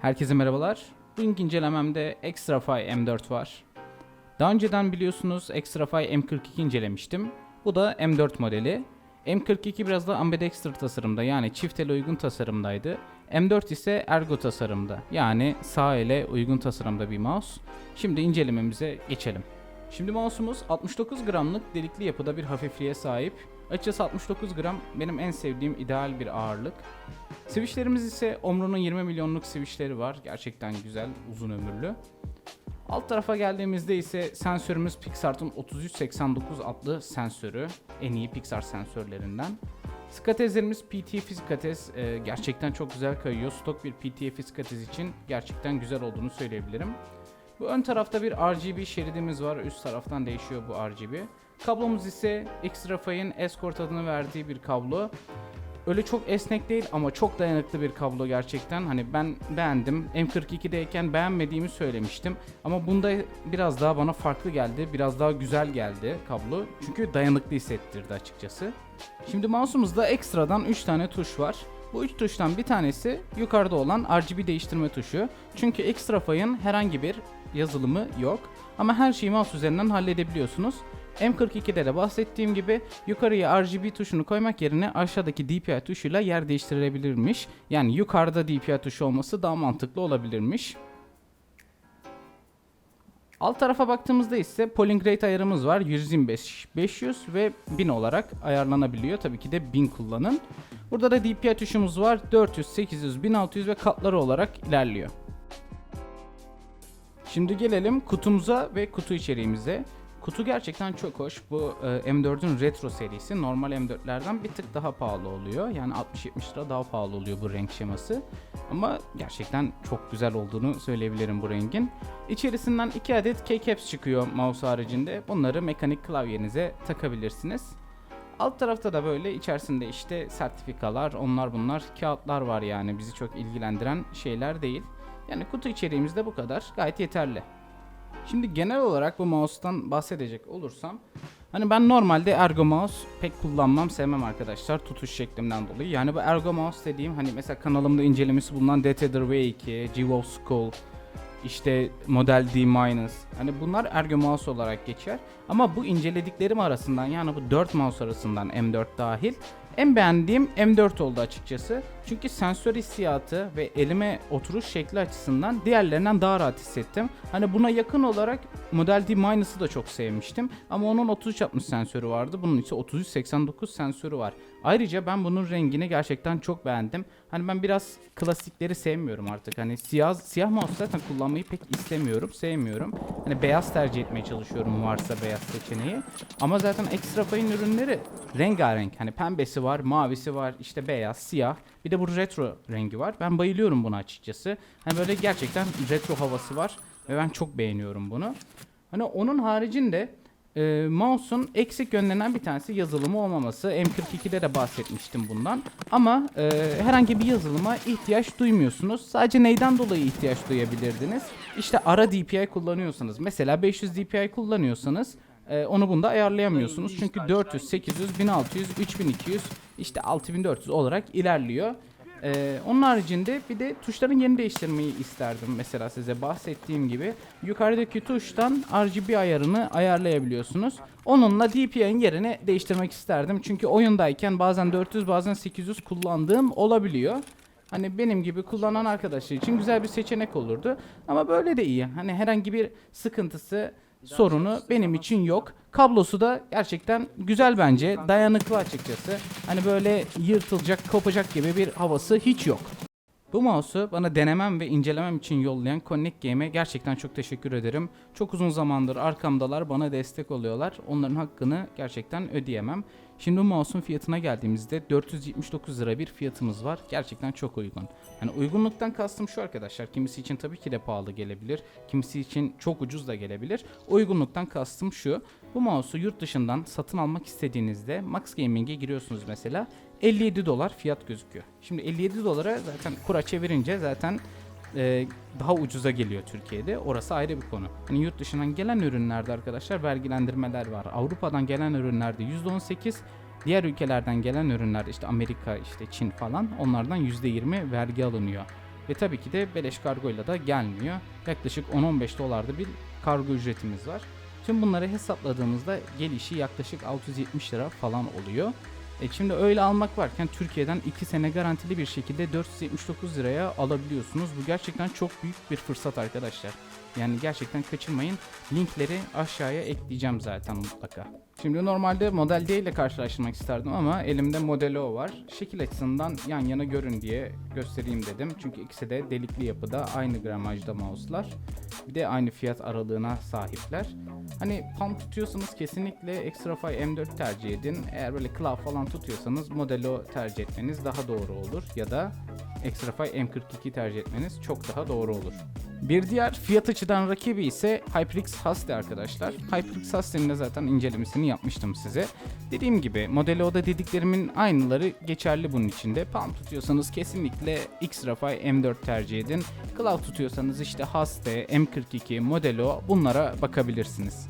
Herkese merhabalar. Bugünkü incelememde Extrafy M4 var. Daha önceden biliyorsunuz Extrafy M42 incelemiştim. Bu da M4 modeli. M42 biraz da ambidextrous tasarımda yani çift ele uygun tasarımdaydı. M4 ise ergo tasarımda yani sağ ele uygun tasarımda bir mouse. Şimdi incelememize geçelim. Şimdi mouse'umuz 69 gramlık delikli yapıda bir hafifliğe sahip. Açıkçası 69 gram benim en sevdiğim ideal bir ağırlık. Switchlerimiz ise Omron'un 20 milyonluk switchleri var. Gerçekten güzel, uzun ömürlü. Alt tarafa geldiğimizde ise sensörümüz Pixart'ın 3389 adlı sensörü. En iyi Pixar sensörlerinden. Skatezlerimiz PTFE skatez e, gerçekten çok güzel kayıyor. Stok bir PTFE skatez için gerçekten güzel olduğunu söyleyebilirim. Bu ön tarafta bir RGB şeridimiz var. Üst taraftan değişiyor bu RGB. Kablomuz ise Xtrafy'ın Escort adını verdiği bir kablo. Öyle çok esnek değil ama çok dayanıklı bir kablo gerçekten. Hani ben beğendim. M42'deyken beğenmediğimi söylemiştim. Ama bunda biraz daha bana farklı geldi. Biraz daha güzel geldi kablo. Çünkü dayanıklı hissettirdi açıkçası. Şimdi mouse'umuzda ekstradan 3 tane tuş var. Bu 3 tuştan bir tanesi yukarıda olan RGB değiştirme tuşu. Çünkü Xtrafy'ın herhangi bir yazılımı yok. Ama her şeyi mouse üzerinden halledebiliyorsunuz. M42'de de bahsettiğim gibi yukarıya RGB tuşunu koymak yerine aşağıdaki DPI tuşuyla yer değiştirilebilirmiş. Yani yukarıda DPI tuşu olması daha mantıklı olabilirmiş. Alt tarafa baktığımızda ise polling rate ayarımız var. 125, 500 ve 1000 olarak ayarlanabiliyor. Tabii ki de 1000 kullanın. Burada da DPI tuşumuz var. 400, 800, 1600 ve katları olarak ilerliyor. Şimdi gelelim kutumuza ve kutu içeriğimize. Kutu gerçekten çok hoş. Bu e, M4'ün retro serisi normal M4'lerden bir tık daha pahalı oluyor. Yani 60-70 lira daha pahalı oluyor bu renk şeması. Ama gerçekten çok güzel olduğunu söyleyebilirim bu rengin. İçerisinden 2 adet keycaps çıkıyor mouse haricinde. Bunları mekanik klavyenize takabilirsiniz. Alt tarafta da böyle içerisinde işte sertifikalar, onlar bunlar, kağıtlar var yani bizi çok ilgilendiren şeyler değil. Yani kutu içeriğimiz de bu kadar. Gayet yeterli. Şimdi genel olarak bu mouse'tan bahsedecek olursam Hani ben normalde ergo mouse pek kullanmam, sevmem arkadaşlar tutuş şeklimden dolayı. Yani bu ergo mouse dediğim hani mesela kanalımda incelemesi bulunan DT'dir V2, GWO Skull, işte model D-. Hani bunlar ergo mouse olarak geçer. Ama bu incelediklerim arasından yani bu 4 mouse arasından M4 dahil en beğendiğim M4 oldu açıkçası. Çünkü sensör hissiyatı ve elime oturuş şekli açısından diğerlerinden daha rahat hissettim. Hani buna yakın olarak Model D Minus'ı da çok sevmiştim. Ama onun 3360 sensörü vardı. Bunun ise 3389 sensörü var. Ayrıca ben bunun rengini gerçekten çok beğendim. Hani ben biraz klasikleri sevmiyorum artık. Hani siyah siyah mouse zaten kullanmayı pek istemiyorum, sevmiyorum. Hani beyaz tercih etmeye çalışıyorum varsa beyaz seçeneği. Ama zaten Extra Fine ürünleri rengarenk. Hani pembesi var, mavisi var, işte beyaz, siyah. Bir de bu retro rengi var. Ben bayılıyorum buna açıkçası. Hani böyle gerçekten retro havası var ve ben çok beğeniyorum bunu. Hani onun haricinde e, mouse'un eksik yönlerinden bir tanesi yazılımı olmaması. M42'de de bahsetmiştim bundan. Ama e, herhangi bir yazılıma ihtiyaç duymuyorsunuz. Sadece neyden dolayı ihtiyaç duyabilirdiniz? İşte ara DPI kullanıyorsanız. Mesela 500 DPI kullanıyorsanız e, onu bunda ayarlayamıyorsunuz. Çünkü 400, 800, 1600, 3200, işte 6400 olarak ilerliyor. Ee, onun haricinde bir de tuşların yerini değiştirmeyi isterdim. Mesela size bahsettiğim gibi yukarıdaki tuştan RGB ayarını ayarlayabiliyorsunuz. Onunla DPI'nin yerini değiştirmek isterdim. Çünkü oyundayken bazen 400 bazen 800 kullandığım olabiliyor. Hani benim gibi kullanan arkadaşlar için güzel bir seçenek olurdu. Ama böyle de iyi. Hani herhangi bir sıkıntısı sorunu benim için yok. Kablosu da gerçekten güzel bence. Dayanıklı açıkçası. Hani böyle yırtılacak, kopacak gibi bir havası hiç yok. Bu mouse'u bana denemem ve incelemem için yollayan Connect Game'e gerçekten çok teşekkür ederim. Çok uzun zamandır arkamdalar, bana destek oluyorlar. Onların hakkını gerçekten ödeyemem. Şimdi bu mouse'un fiyatına geldiğimizde 479 lira bir fiyatımız var. Gerçekten çok uygun. Yani uygunluktan kastım şu arkadaşlar. Kimisi için tabii ki de pahalı gelebilir. Kimisi için çok ucuz da gelebilir. Uygunluktan kastım şu. Bu mouse'u yurt dışından satın almak istediğinizde Max Gaming'e giriyorsunuz mesela. 57 dolar fiyat gözüküyor. Şimdi 57 dolara zaten kura çevirince zaten e, daha ucuza geliyor Türkiye'de. Orası ayrı bir konu. Hani yurt dışından gelen ürünlerde arkadaşlar vergilendirmeler var. Avrupa'dan gelen ürünlerde %18, diğer ülkelerden gelen ürünlerde işte Amerika, işte Çin falan onlardan %20 vergi alınıyor. Ve tabii ki de beleş kargoyla da gelmiyor. Yaklaşık 10-15 dolarda bir kargo ücretimiz var. Tüm bunları hesapladığımızda gelişi yaklaşık 670 lira falan oluyor. E şimdi öyle almak varken Türkiye'den 2 sene garantili bir şekilde 479 liraya alabiliyorsunuz. Bu gerçekten çok büyük bir fırsat arkadaşlar. Yani gerçekten kaçırmayın. Linkleri aşağıya ekleyeceğim zaten mutlaka. Şimdi normalde Model D ile karşılaştırmak isterdim ama elimde Model O var. Şekil açısından yan yana görün diye göstereyim dedim. Çünkü ikisi de delikli yapıda aynı gramajda mouse'lar. Bir de aynı fiyat aralığına sahipler. Hani palm tutuyorsanız kesinlikle Extrafy M4 tercih edin. Eğer böyle claw falan tutuyorsanız Model O tercih etmeniz daha doğru olur. Ya da Extrafy M42 tercih etmeniz çok daha doğru olur. Bir diğer fiyat açıdan rakibi ise HyperX Husky arkadaşlar. HyperX Husky'nin de zaten incelemesini yapmıştım size. Dediğim gibi Model O'da dediklerimin aynıları geçerli bunun içinde. Palm tutuyorsanız kesinlikle X-Rafy M4 tercih edin. Cloud tutuyorsanız işte Husky, M42, Model O bunlara bakabilirsiniz.